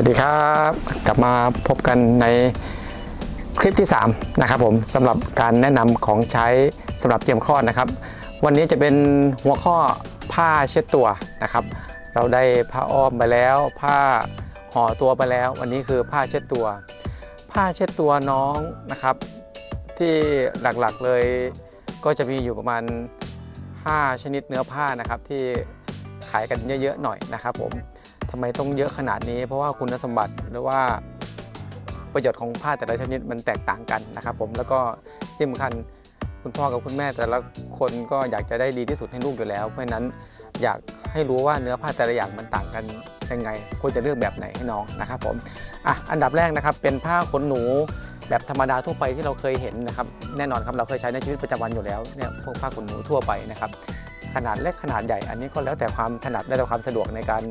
วัสดีครับ กลับมาพบกันในคลิปที่ 3 นะครับผมสำหรับการแนะนำของใช้สำหรับเตรียมคลอดนะครับ วันนี้จะเป็นหัวข้อผ้าเช็ดตัวนะครับ เราได้ผ้าอ้อมไปแล้ว ผ้าห่อตัวไปแล้ว วันนี้คือผ้าเช็ดตัว ผ้าเช็ดตัวน้องนะครับ ที่หลักๆเลยก็จะมีอยู่ประมาณ 5 ชนิดเนื้อผ้านะครับที่ขายกันเยอะๆหน่อยนะครับผม ทำไมต้องเยอะขนาดนี้ เพราะว่าคุณสมบัติหรือว่าประโยชน์ของผ้าแต่ละชนิดมันแตกต่างกันนะครับ ผมแล้วก็ที่สำคัญคุณพ่อกับคุณแม่แต่ละคนก็อยากจะได้ดีที่สุดให้ลูกอยู่แล้ว เพราะฉะนั้นอยากให้รู้ว่าเนื้อผ้าแต่ละอย่างมันต่างกันยังไงควรจะเลือกแบบไหนให้น้องนะครับผมอะอันดับแรกนะครับเป็นผ้าขนหนูแบบธรรมดาทั่วไปที่เราเคยเห็นนะครับแน่นอนครับเราเคยใช้ในชีวิตประจำวันอยู่แล้วเนี่ยพวกผ้าขนหนูทั่วไปนะครับขนาดเล็กขนาดใหญ่อันนี้ก็แล้วแต่ความถนัดและแต่ความสะดวกในการ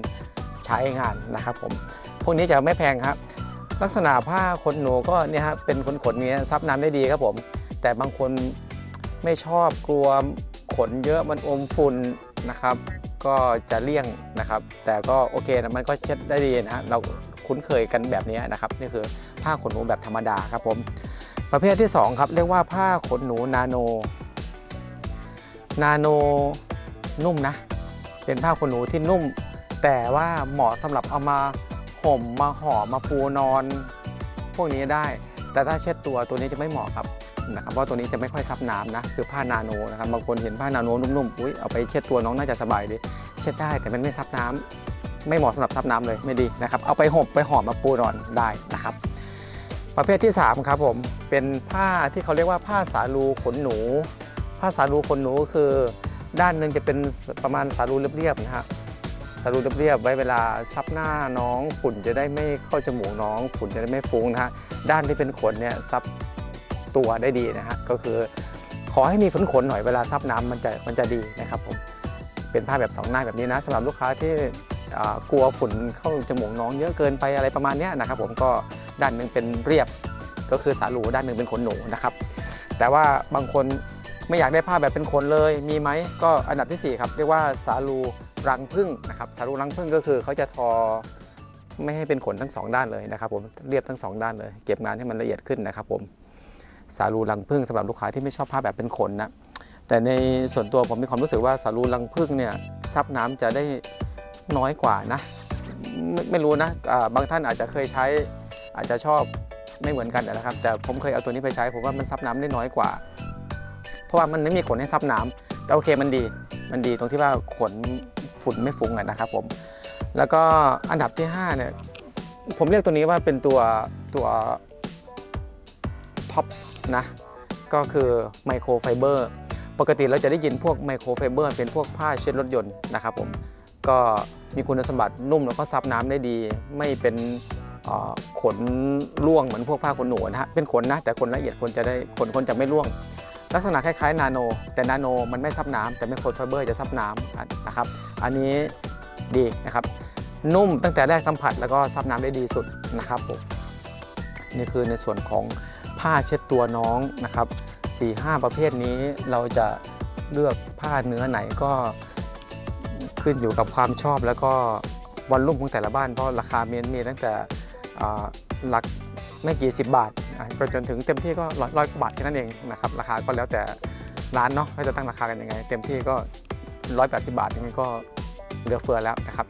ใช้งานนะครับผม พวกนี้จะไม่แพงครับ ลักษณะผ้าขนหนูก็เนี่ยฮะเป็นขนขนนี้ซับน้ำได้ดีครับผม แต่บางคนไม่ชอบกลัวขนเยอะมันอมฝุ่นนะครับ ก็จะเลี่ยงนะครับ แต่ก็โอเคนะมันก็เช็ดได้ดีนะฮะเราคุ้นเคยกันแบบนี้นะครับนี่คือผ้าขนหนูแบบธรรมดาครับผม ประเภทที่สองครับ เรียกว่าผ้าขนหนูนาโน นาโนนุ่มนะ เป็นผ้าขนหนูที่นุ่ม แต่ว่าเหมาะสำหรับเอามาห่มมาห่อมาปูนอน พวกนี้ได้ แต่ถ้าเช็ดตัวตัวนี้จะไม่เหมาะครับนะครับเพราะตัวนี้จะไม่ค่อยซับน้ำนะคือผ้านาโนนะครับบางคนเห็นผ้านาโนนุ่มๆอุ้ยเอาไปเช็ดตัวน้องน่าจะสบายดีเช็ดได้แต่มันไม่ซับน้ำไม่เหมาะสำหรับซับน้ำเลยไม่ดีนะครับเอาไปห่มไปห่อมาปูนอนได้นะครับ ประเภทที่3ครับผมเป็นผ้าที่เขาเรียกว่าผ้าสาลูขนหนู ผ้าสาลูขนหนูก็คือ ด้านหนึ่งจะเป็นประมาณสาลูเรียบๆนะฮะสา รูเรียบๆไว้เวลาซับหน้าน้องฝุ่นจะได้ไม่เข้าจมูกน้อง ฝุ่นจะได้ไม่ฟุ้งนะฮะด้านที่เป็นขนเนี่ยซับตัวได้ดีนะฮะก็คือขอให้มีขนขนหน่อยเวลาซับน้ำมันจะมันจะดีนะครับผมเป็นผ้าแบบสองหน้าแบบนี้นะสำหรับลูกค้าที่กลัวฝุ่นเข้าจมูกน้องเยอะเกินไปอะไรประมาณนี้นะครับผมก็ด้านหนึ่งเป็นเรียบก็คือสาลูด้านหนึ่งเป็นขนหนูนะครับแต่ว่าบางคนไม่อยากได้ผ้าแบบเป็นขนเลยมีไหมก็อันดับที่สี่ครับเรียกว่าสาลู รังผึ้งนะครับสาลูรังผึ้งก็คือเขาจะทอไม่ให้เป็นขนทั้งสองด้านเลยนะครับผมเรียบทั้งสองด้านเลย เก็บงานให้มันละเอียดขึ้นนะครับผมสาลูรังผึ้งสำหรับลูกค้าที่ไม่ชอบผ้าแบบเป็นขนนะแต่ในส่วนตัวผมมีความรู้สึกว่าสาลูรังผึ้งเนี่ยซับน้ำจะได้น้อยกว่านะไม่ไม่รู้นะอ่าบางท่านอาจจะเคยใช้อาจจะชอบไม่เหมือนกันนะครับ แต่ผมเคยเอาตัวนี้ไปใช้ผมว่ามันซับน้ำได้น้อยกว่า เพราะว่ามันไม่มีขนให้ซับน้ำแต่โอเคมันดี มันดีตรงที่ว่าขน ฝุ่นไม่ฟุ้งนะครับผมแล้วก็อันดับที่5เนี่ยผมเรียกตัวนี้ว่าเป็นตัวตัวท็อปนะก็คือไมโครไฟเบอร์ปกติเราจะได้ยินพวกไมโครไฟเบอร์เป็นพวกผ้าเช็ดรถยนต์นะครับผมก็มีคุณสมบัตินุ่มแล้วก็ซับน้ำได้ดี ไม่เป็นขนร่วงเหมือนพวกผ้าขนหนูนะฮะเป็นขนนะแต่ขนละเอียดคนจะได้ขนคนจะไม่ร่วง ลักษณะคล้ายๆนาโน แต่นาโนมันไม่ซับน้ำแต่ไมโครไฟเบอร์จะซับน้ำนะครับ อันนี้ดีนะครับ นุ่มตั้งแต่แรกสัมผัสแล้วก็ซับน้ำได้ดีสุดนะครับผมนี่คือในส่วนของผ้าเช็ดตัวน้องนะครับ4 5ประเภทนี้เราจะเลือกผ้าเนื้อไหนก็ขึ้นอยู่กับความชอบแล้วก็วันรุ่มของแต่ละบ้านเพราะราคาเมนมีตั้งแต่หลักไม่กี่สิบบาท อะไปจนถึงเต็มที่ก็ร้อยร้อยกว่าบาทแค่นั้นเองนะครับราคาก็แล้วแต่ร้านเนาะว่าจะตั้งราคากันยังไง เต็มที่ก็ 180 บาทอย่างนี้ก็เหลือเฟือแล้วนะครับ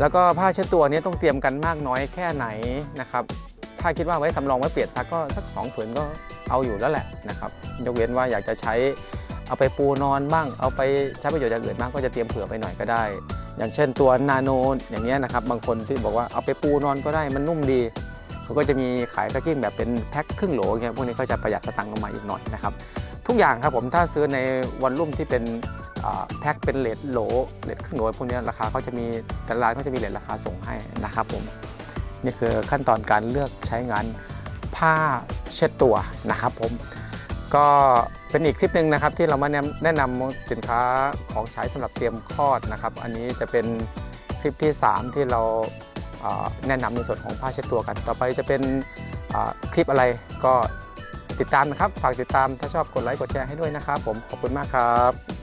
แล้วก็ผ้าเช็ดตัวนี้ต้องเตรียมกันมากน้อยแค่ไหนนะครับ ถ้าคิดว่าไว้สำรองไว้เปลี่ยนซักก็สักสองผืนก็เอาอยู่แล้วแหละนะครับ ยกเว้นว่าอยากจะใช้เอาไปปูนอนบ้าง เอาไปใช้ประโยชน์อย่างอื่นบ้างก็จะเตรียมเผื่อไปหน่อยก็ได้ อย่างเช่นตัวนาโนอย่างเงี้ยนะครับ บางคนที่บอกว่าเอาไปปูนอนก็ได้มันนุ่มดี เขาก็จะมีขายแพ็กกิ้งแบบเป็นแพ็คครึ่งโหลเงี้ยพวกนี้ก็จะประหยัดสตังค์ลงมาอีกหน่อยนะครับทุกอย่างครับผมถ้าซื้อในวันรุ่มที่เป็นแพ็คเป็นเลทโหลเลทครึ่งโหลพวกนี้ราคาเขาจะมีแต่ละร้านเขาจะมีเลทราคาส่งให้นะครับผมนี่คือขั้นตอนการเลือกใช้งานผ้าเช็ดตัวนะครับผมก็เป็นอีกคลิปหนึ่งนะครับที่เรามาแนะนำสินค้าของใช้สำหรับเตรียมคลอดนะครับ อันนี้จะเป็นคลิปที่ 3 ที่เรา แนะนำในส่วนของผ้าเช็ดตัวกัน ต่อไปจะเป็นคลิปอะไรก็ติดตามนะครับ ฝากติดตามถ้าชอบกดไลค์กดแชร์ให้ด้วยนะครับผมขอบคุณมากครับ